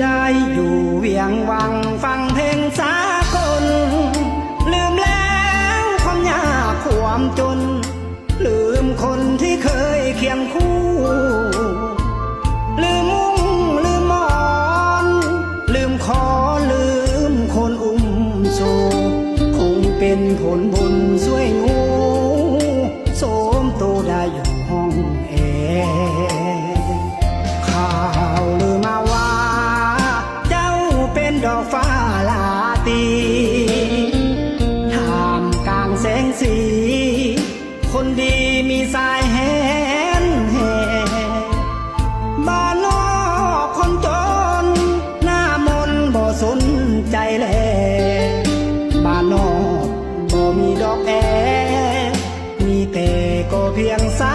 ได้อยู่เวียงวังฟังเพลงสากล ลืมแล้วความยากความจน ลืมคนที่เคยเคียงคู่ ลืมมุ้งลืมมอน ลืมขอลืมคนอุ้มโซ คงเป็นผลบุญช่วยงูโสมโตได้อยู่ห้องเอ ดอกฟ้าลาตีท่ามกลางแสงสี คนดีมีสายแหนแห่บ้านนอกคนจน หน้ามนบ่สนใจแลบ้านนอกบ่มีดอกแอ มีแต่ก็เพียงสา